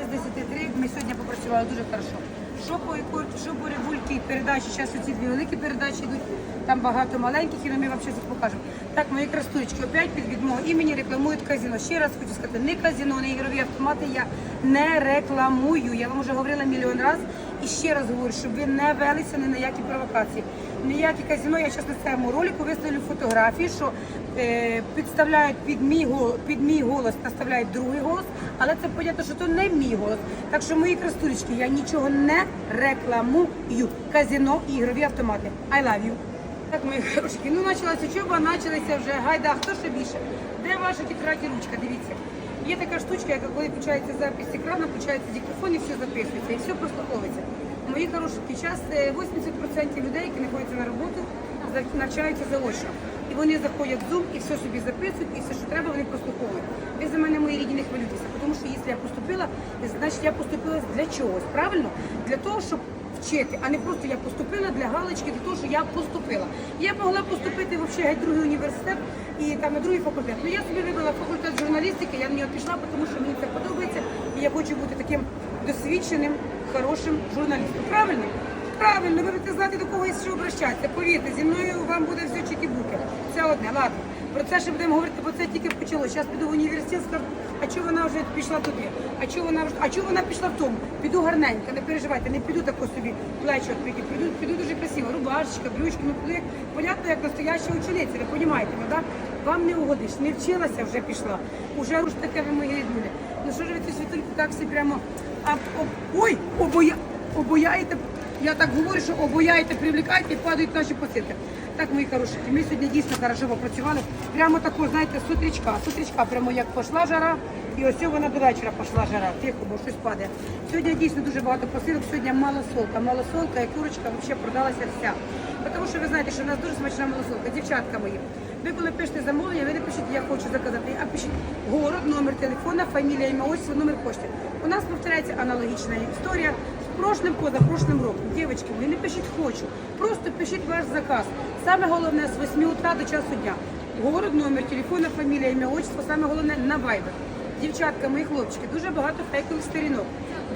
без 10 Ми сьогодні попрацювали дуже хорошо. Що по що по ревульки, передачі, зараз ці дві великі передачі йдуть, там багато маленьких, і ми вам зараз покажемо. Так, мої красунечки, опять під від мого імені рекламують казино. Ще раз хочу сказати, не казино, не ігрові автомати я не рекламую. Я вам вже говорила мільйон разів і ще раз говорю, щоб ви не велися ні на які провокації. Ніякі казино, я зараз на цьому ролику виставлю фотографії, що підставляють під мій, під мій голос, наставляють другий голос, але це понятно, що то не мій голос. Так що мої красунечки, я нічого не рекламую. Казино ігрові автомати. I love you. Так, мої хорошки, ну почалася чоба, почалися вже гайда, хто ще більше? Де ваша тетрадь і ручка? Дивіться. Є така штучка, яка коли включається запис екрану, включається диктофон і все записується, і все прослуховується. Мої хороші, час е, 80% людей, які знаходяться на роботу, навчаються заочно. І вони заходять в Zoom і все собі записують, і все, що треба, вони прослуховують. Ви за мене мої рідні не хвилюйтеся, тому що якщо я поступила, значить я поступила для чогось, правильно? Для того, щоб вчити, а не просто я поступила для галочки, для того, що я поступила. Я могла поступити взагалі геть другий університет і там на другий факультет. Ну я собі вибрала факультет журналістики, я на нього пішла, тому що мені це подобається, і я хочу бути таким досвідченим, хорошим журналістом. Правильно? Правильно, ви будете знати, до кого є що обращатися. Повірте, зі мною вам буде все чики-буки. Це одне, ладно. Про це ще будемо говорити, бо це тільки почалося. Зараз піду в університет, скажу, а чого вона вже пішла туди? А чого вона вже, а чого вона пішла в тому? Піду гарненько, не переживайте, не піду тако собі плечі відкриті, піду, піду дуже красиво, рубашечка, брючки, ну піду як, понятно, як настояща учениця, ви розумієте, ну, да? Вам не угодиш, не вчилася, вже пішла. Уже уж таке ви мої ріднулі. Ну що ж ви світульку так всі прямо, а, об, ой, обоя, обояєте, я так говорю, що обояєте, привлікаєте падають наші посилки. Так, мої хороші, ми сьогодні дійсно хорошо попрацювали. Прямо тако, знаєте, з утрічка, з утрічка, прямо як пішла жара, і ось вона до вечора пішла жара. Тихо, бо щось падає. Сьогодні дійсно дуже багато посилок, сьогодні малосолка. Малосолка і курочка взагалі продалася вся. Тому що ви знаєте, що в нас дуже смачна малосолка. Дівчатка мої. Ви коли пишете замовлення, ви не пишіть, я хочу заказати, а пишіть город, номер телефона, фамілія, ім'я, ось номер пошти. У нас повторяється аналогічна історія прошлим позапрошлим роком. Дівчатки, ви не пишіть хочу, просто пишіть ваш заказ. Саме головне з 8 утра до часу дня. Город, номер телефона, фамілія, ім'я, отчество, саме головне на Viber. Дівчатка, мої хлопчики, дуже багато фейкових сторінок.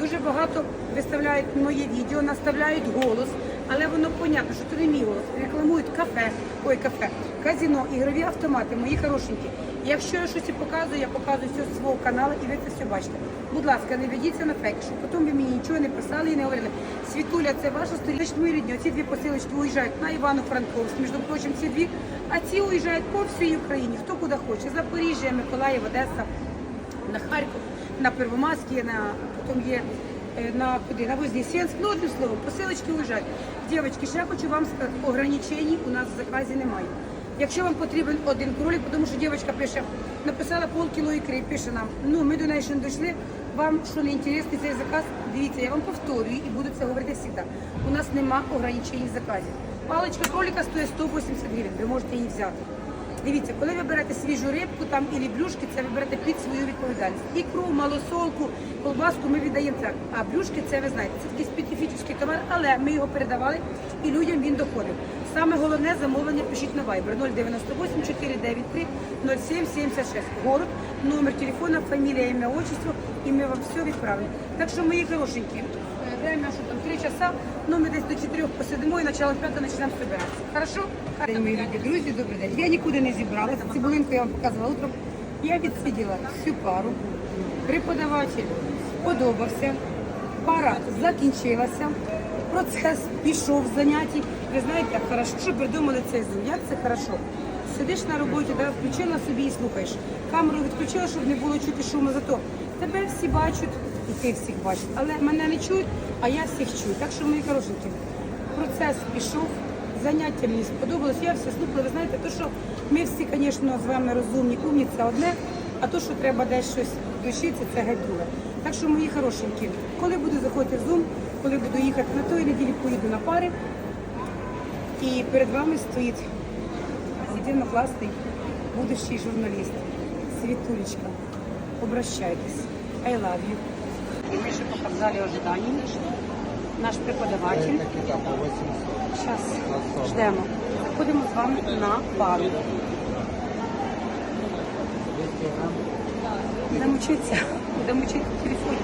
Дуже багато виставляють моє відео, наставляють голос, але воно понятно, що це не мій голос. Рекламують кафе, ой, кафе, казіно, ігрові автомати, мої хорошенькі. Якщо я щось і показую, я показую все з свого каналу і ви це все бачите. Будь ласка, не ведіться на фейк, щоб потім ви мені нічого не писали і не говорили. Світуля, це ваша сторінка, мої рідні. Оці дві посилочки уїжджають на Івано-Франковськ, між прочим, ці дві, а ці уїжджають по всій Україні, хто куди хоче. Запоріжжя, Миколаїв, Одеса на Харків, на Первомайське, на потім є е, на куди на Вознесенськ. Ну одним словом, посилочки уїжджають. Дівчатки, ще я хочу вам сказати, ограничень у нас в заказі немає. Якщо вам потрібен один кролик, тому що дівчинка пише, написала полкіло ікри, пише нам, ну ми до неї ще не дійшли, вам що не інтересний цей заказ, дивіться, я вам повторюю і буду це говорити завжди. У нас нема ограничень заказів. заказі. Паличка кролика стоїть 180 гривень, ви можете її взяти. Дивіться, коли ви берете свіжу рибку там і блюшки, це ви берете під свою відповідальність. Ікру, малосолку, колбаску ми віддаємо так. А блюшки це ви знаєте, це такий специфічний товар, але ми його передавали і людям він доходив. Саме головне замовлення пишіть на Viber 098 493 0776. Город, номер телефона, фамілія, ім'я, отчество, і ми вам все відправимо. Так що, мої хорошенькі, время, що там, 3 часа, ну ми десь до 4 посидимо і начало 5 почнемо збиратися. Хорошо? День, мої любі друзі, добрий день. Я нікуди не зібралася. Цибулинку я вам показувала утром. Я відсиділа всю пару. Преподаватель сподобався. Пара закінчилася. Процес пішов заняття. Ви знаєте, хорошо, що придумали цей. Як це хорошо. Сидиш на роботі, да, включила собі і слухаєш. Камеру відключила, щоб не було чути шуму. Зато тебе всі бачать, і ти всіх бачиш. Але мене не чують, а я всіх чую. Так що, мої хорошенькі, процес пішов, заняття мені сподобалось, я все слухала. Ви знаєте, то, що ми всі, звісно, з вами розумні, умні, це одне, а то, що треба десь щось душитися, це геть друге. Так що, мої хорошенькі, коли буду заходити в Zoom, коли буду їхати на той неділі, поїду на пари, і перед вами стоїть класний будущий журналіст. Світулечка, обращайтесь. I love you. І ми ще поки в залі ожидання. Наш преподаватель. Зараз ждемо. Заходимо з вами на пару. Будемо вчитися, будемо вчити в телефоні.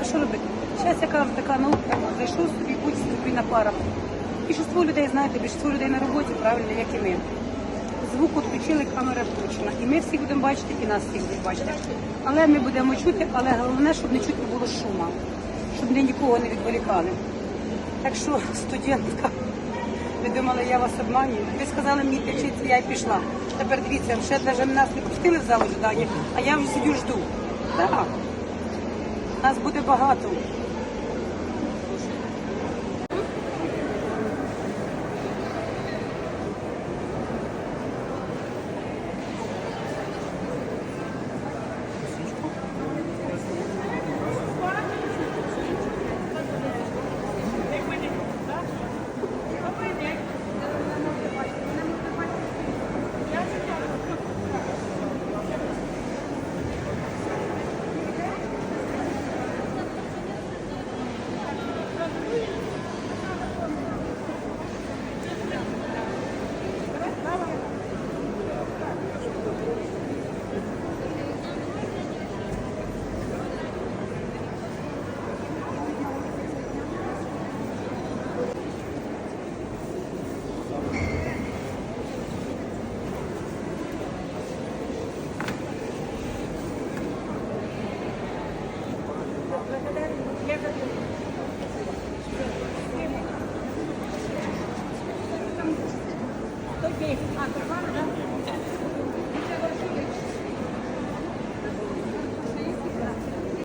А що робити? Зараз яка така наука, зайшов собі, будь собі на парах. Більшість людей, знаєте, більшість людей на роботі, правильно, як і ми. Звук відключили, камера включена. І ми всіх будемо бачити, і нас всіх будуть бачити. Але ми будемо чути, але головне, щоб не чути було шума, щоб ми нікого не відволікали. Так що, студентка, ви думали, я вас обманюю? Ви сказали мені ти вчитися, я й пішла. Тепер дивіться, ще навіть нас не пустили в зал ожидання, а я вже сидю жду. Так. Нас буде багато. ปีกผ่านตรงข้ามนะ